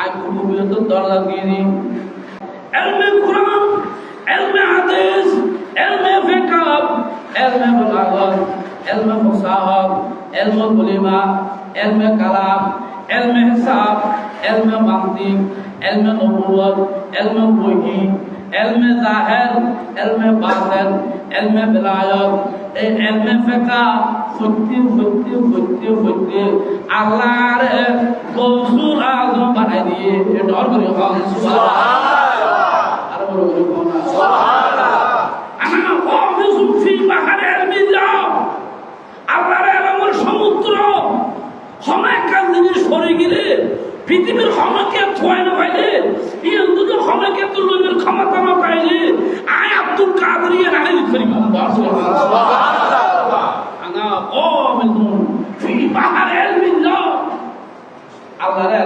I কুবুবিয়ত দরজা দিয়ে দিই। এলমে কোরআন, এলমে এলমে ফিকহ, এলমে বালাগত এলমে কলিমা এলমে কালাম, এলমে হিসাব, এলমে মান্তিক এলমে নবুয়ত এলমে বহি, এলমে জাহের, এলমে বাতিন, এলমে বিলায়ত এই এলমে ফিকহ ফুটি ফুটি ফুটি ফুটি আল্লাহর গৌসুল আজম বানাই দিয়ে ডর করে সুবহানাল্লাহ। আর বড় করে গেলে পৃথিবীর ক্ষমাকে থয় না পাইলে যদি ক্ষমাকে তুলবের ক্ষমতা না পাইলে আয় আব্দুল কাদরিয়া নাহি করিম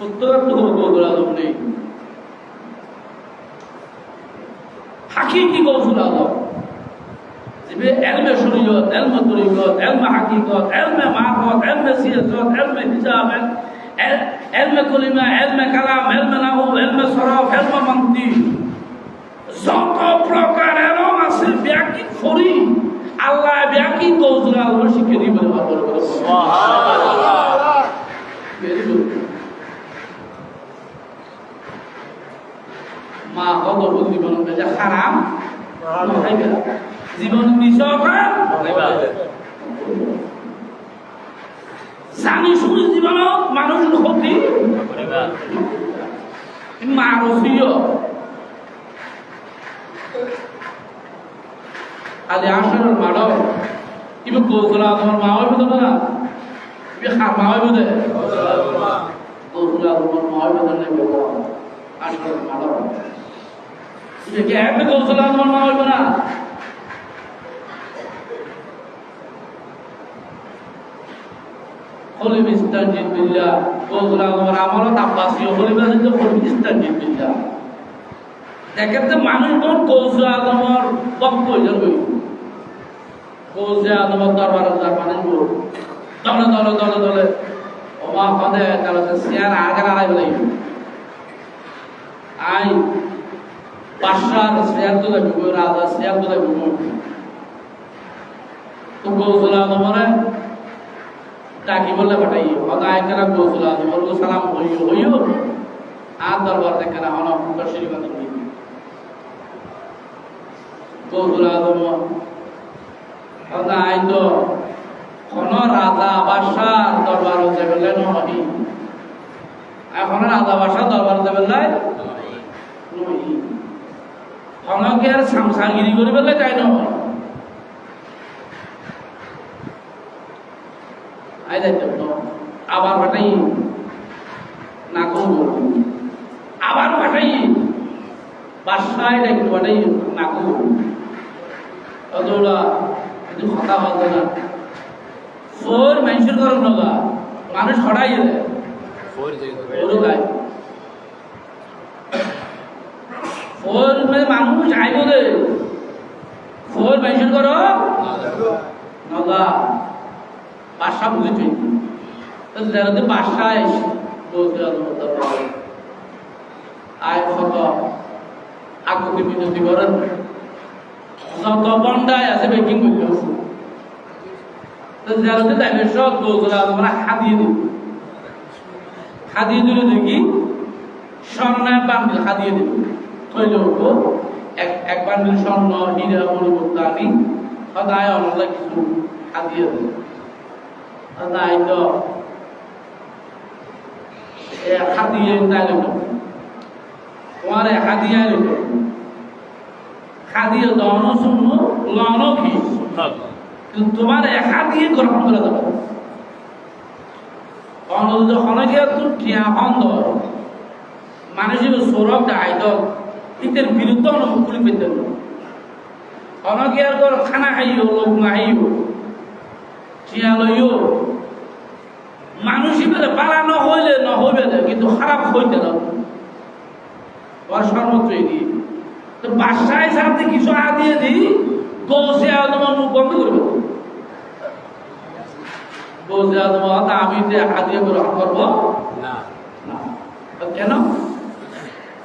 একটু গন্ডগোল সরাদম নেই। হাকিকি আদম যে এলমে শরীয়ত, এলমে তরিকত, এলমে হাকিকত, এলমে মারফত এলমে সিয়াসত, এলমে হিসাব এল- এলমে কলিমা, এলমে কালাম, এলমে নাহু যত প্রকার ব্যাকি ফরি আল্লাহ ব্যাকি গৌসুল আদম শিখে দিবে বলে মা কত জীবন বেজা না। জীবন জানি শুনি জীবনত মানুষের ক্ষতি মারসীয় আজ আসর মাডব ইবে কৌশলা তোমার মা হইবে তো না? ইবে খার মা হইবে দে কৌশলা তোমার মা। হইবে তো নেবে আসর মাডব ইবে কে? এবে কৌশলা তোমার মা হইবে না। হলিম ইস্তানজিদ বিল্লাহ। কৌশলা তোমার আমারও তাপাসি আড়াই বেলাই আই শেয়ার তো দেবো রাজা তো দেবো তো কৌশল আদমরে ডাকি বলে পাঠাই হদা আয়কারা কৌশল আদমর সালাম হইও হইও আর দরবার দেখে না হন শ্রীবাদ কৌশল আদম হদা আইতো কোন রাজা বাদশাহ দরবার হতে বললে নহি এখন রাজা বাদশাহ দরবার হতে বললে নহি হনকে আর সামসাগিরি করে বললে যাই নয় আই যাইতে আবার পাঠাই। না করব আবার পাঠাই। বাসায় ডাকি পাঠাই। না করব অতটা কিন্তু কথা হতো না। ফোর মানুষের ঘর নগা মানুষ হঠাই এলে। ওরও গায়। মানে মানুষ আইব রে ফোর মানুষের ঘর নগা। বাসা বুঝেছি যারা বাসায় বলতে আয় কত আগুকে বিনতি করেন যত বন্ডায় আছে বেকিং করতে তো যারা তাইলে সব বলতে আমরা হাদিয়ে দিই হাদিয়ে দিলে দেখি স্বর্ণের বান্ডিল হাদিয়ে দিল। তৈরি হব এক এক বান্ডিল স্বর্ণ হীরা মণিমুক্তা সদায় অনলা কিছু হাদিয়ে দিল সদায় তো এ হাদিয়ে তাইলে তোমারে হাদিয়া দিল হাদিয়ে দন শূন্য লন কি? কিন্তু তোমার একা দিয়ে গ্রহণ করে দেবে অন্য যখন গিয়ে তুই টিয়া মানুষের সৌরভ দায়িত্ব ইতের বিরুদ্ধে অনুকূল পেতে অনকে আর কর খানা খাইও লোক মাহাইও চিয়া লইও? মানুষই বেলে পালা ন হইলে ন হইবে না কিন্তু খারাপ হইতে না। ওর সর্বত্র এগিয়ে তো বাসায় সাথে কিছু আ দিয়ে দিই গৌসে আদমের মুখ বন্ধ করবে গৌসে আদম আমি যে হাদিয়া গ্রহণ করব না। না। কেন?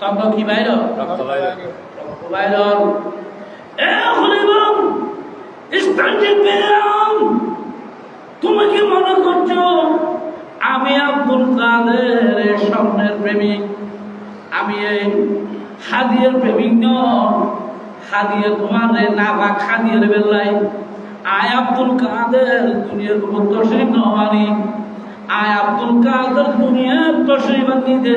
তখন কি বাইর রক্ত বাইরে তুমি কি মনে করছ? আমি আব্দুল কাদের স্বপ্নের প্রেমিক। আমি এই হাদিয়ের প্রেমিক নয় হাদিয়ে তোমার রে না বা খাদিয়ের বেলায় আয় আব্দুল কাদের দুনিয়ার কোনো তসরিফ নবানি আয় আব্দুল কাদের দুনিয়ার তসরিফ নিতে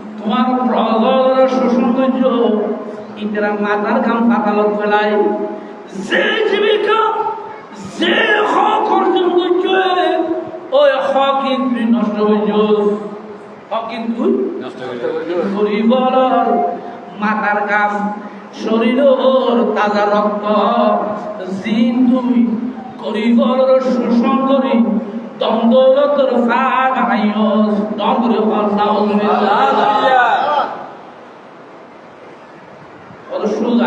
তোমার প্রগল শোষণ ইতারা মাতার কাম পাতালত ফেলায় যে জীবিকা যে হক অর্জন করছ ওই হক কিন্তু নষ্ট হয়ে হক কিন্তু গরিবর মাথার কাম শরীরের তাজা রক্ত জিন তুই গরিবর শোষণ করি। দ্বন্দ্বলতর ফাগ আইয়স দম করে ওর সুদ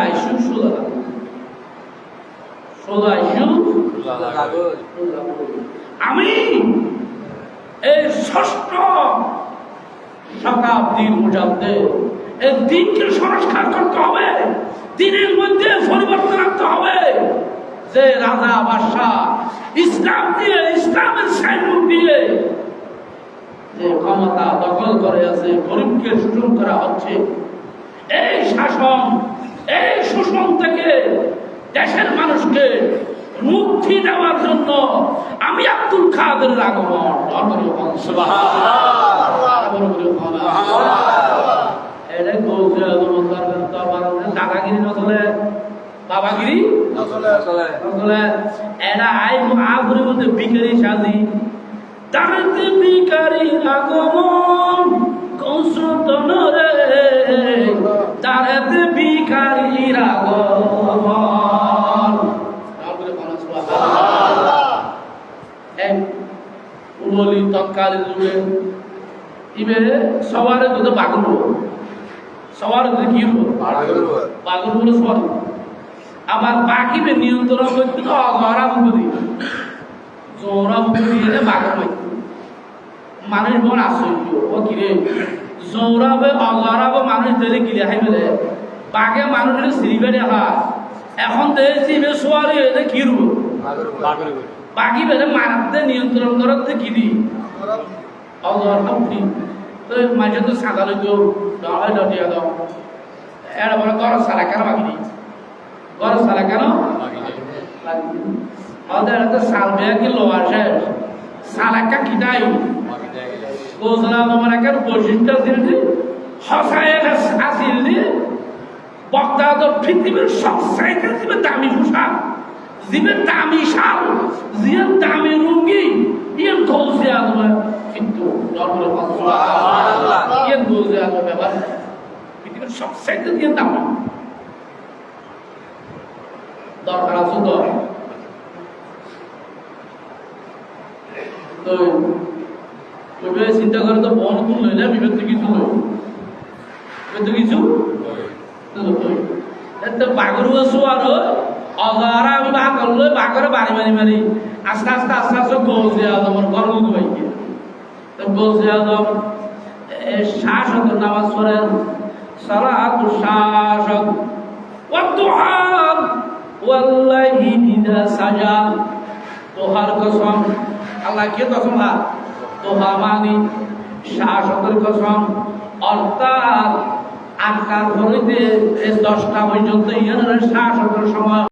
আমি এই ষষ্ঠ শতাব্দীর মধ্যে এই দিনকে সংস্কার করতে হবে দিনের মধ্যে পরিবর্তন আনতে হবে যে রাজা বাদশাহ ইসলাম দিয়ে ইসলামের দিয়ে যে ক্ষমতা দখল করে আছে, গরিবকে শোষণ করা হচ্ছে। এই শাসন, এই শোষণ থেকে দেশের মানুষকে মুক্তি দেওয়ার জন্য আমি আব্দুল খাদের আগমন। দাদাগিরি নচলে বাবাগিরি? এটা আই আগুরি মধ্যে বিকারি সাজি। তাহাতে বিকারি আগমন কৌশতন রে। তাহাতে বিকারি আগমন উললি তৎকালীন যুগে ইবে সবার যদি বাগুল সবার যদি কি হব বাগুল বলে সবার। আবার বাকি নিয়ন্ত্রণ করতে তো অগরা বুঝি জোরা বুঝি এলে বাগুল হয়। মানুষ মন আশ্চর্য। ও কিরে জোরাবে অগরাবে মানুষ ধরে গিলে হাইবে বাঘে মানুষের সিরিবেড়ে হয় এখন দেখছি ইবে সোয়ারি এলে কি রুবো? বাকি বেড়ে মারাতে নিয়ন্ত্রণ করাতে কি দি অগর আপনি তো মাঝে তো সাদা লইতো ডয় ডটিয়া দাও। এটা বলে গর সারা কেন বাকি নেই? গর সারা কেন? ওদের তো সাল বেয়া কি লোয়ার শেষ সালাকা কিটাই গোসলা তোমার একটা বৈশিষ্ট্য দিলি হসায় আসিল দি বক্তা তো পৃথিবীর সব সাইকেল দিবে দামি পোশাক দিবে দামি শাল দিয়ে দামি রুঙ্গি ইয়ে কিন্তু ধর্মের ইয়ে গৌসে আদমে ব্যাপার পৃথিবীর দিয়ে দামি। দরকার আছে তো? তো তবে চিন্তা করে তো বন কোন লইলে বিভেদ কিছু লই। বিভেদ কিছু? বাঘর বসু আর অজারা আমি বাঘ করল বাঘরে বাড়ি মারি মারি আস্তে আস্তে আস্তে আস্তে গোজে আদমের গর্ব দুবাইকে তো গোজে আদম শাসক নামাজ পড়েন সালাতু শাসক অর্থাৎ আটটার পরেতে দশটা পর্যন্ত ইয়ানের শাসকের সময়